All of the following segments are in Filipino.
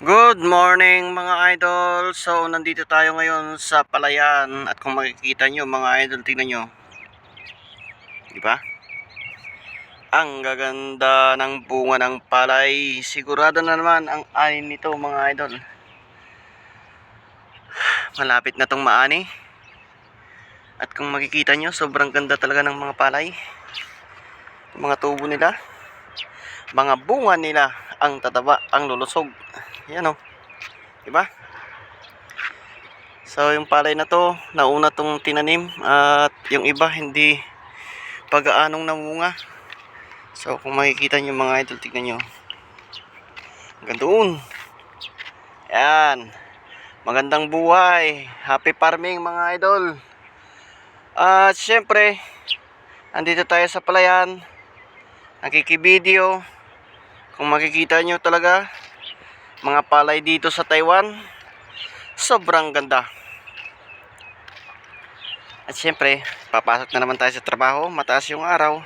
Good morning mga idol. So nandito tayo ngayon sa Palayan at kung makikita nyo mga idol, tingnan nyo. Di ba? Ang gaganda ng bunga ng palay. Sigurado na naman ang ani nito mga idol. Malapit na tong maani. At kung makikita nyo, sobrang ganda talaga ng mga palay. Mga tubo nila. Mga bunga nila ang tataba, ang lulusog. Yan o. Diba? So, yung palay na to, nauna tong tinanim at yung iba hindi pag-aanong namunga. So, kung makikita nyo mga idol, tignan nyo. Hanggang doon. Yan. Magandang buhay. Happy farming mga idol. At syempre, andito tayo sa palayan. Nakikibideo. Kung makikita nyo talaga, mga palay dito sa Taiwan, sobrang ganda. At syempre, papasok na naman tayo sa trabaho, mataas yung araw.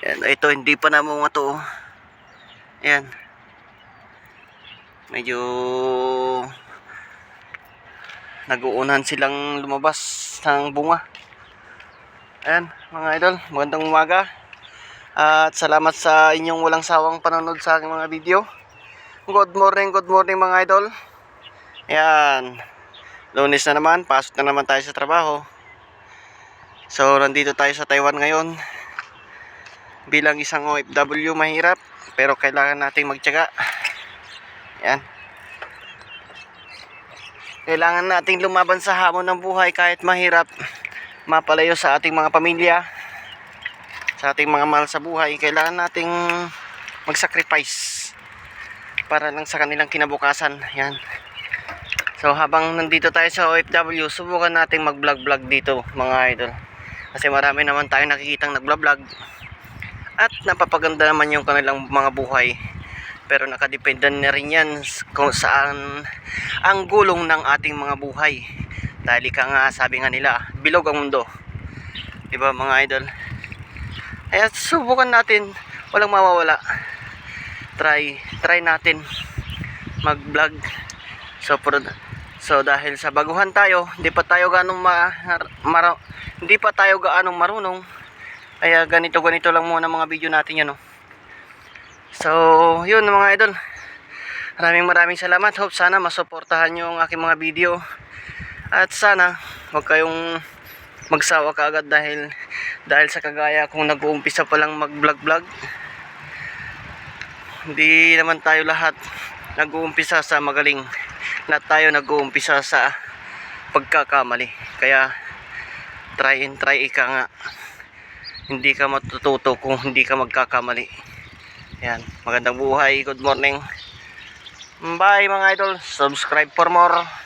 Yan, ito hindi pa namunga to. oh. Yan. Medyo nag-uunan silang lumabas ng bunga. Ayan, mga idol, magandang umaga. At salamat sa inyong walang sawang panonood sa aking mga video. Good morning, good morning mga idol. Ayan. Lunes na naman, pasok na naman tayo sa trabaho. So, nandito tayo sa Taiwan ngayon. Bilang isang OFW mahirap, pero kailangan nating magtyaga. Ayan. Kailangan nating lumaban sa hamon ng buhay kahit mahirap. Mapalayo sa ating mga pamilya sa ating mga mahal sa buhay, kailangan nating mag-sacrifice para lang sa kanilang kinabukasan. Yan. So habang nandito tayo sa OFW, subukan nating mag-vlog-vlog dito mga idol. Kasi marami naman tayong nakikitang nag-vlog at napapaganda naman yung kanilang mga buhay. Pero nakadepende na rin yan kung saan ang gulong ng ating mga buhay. Dahil ka nga, sabi nga nila, bilog ang mundo. Diba mga idol? Kaya subukan natin, walang mawawala. Try, try natin mag-vlog. So, for, so dahil sa baguhan tayo, hindi pa tayo ganong ma, mara, hindi pa tayo gaanong marunong. Kaya ganito ganito lang muna mga video natin yan, no. So, yun mga idol. Maraming maraming salamat. Hope sana masuportahan nyo ang aking mga video. At sana, huwag kayong magsawa kaagad dahil dahil sa kagaya kung nag-uumpisa pa lang mag-vlog-vlog. Hindi naman tayo lahat nag-uumpisa sa magaling. Lahat tayo nag-uumpisa sa pagkakamali. Kaya try and try ika nga. Hindi ka matututo kung hindi ka magkakamali. Yan. Magandang buhay. Good morning. Bye mga idol. Subscribe for more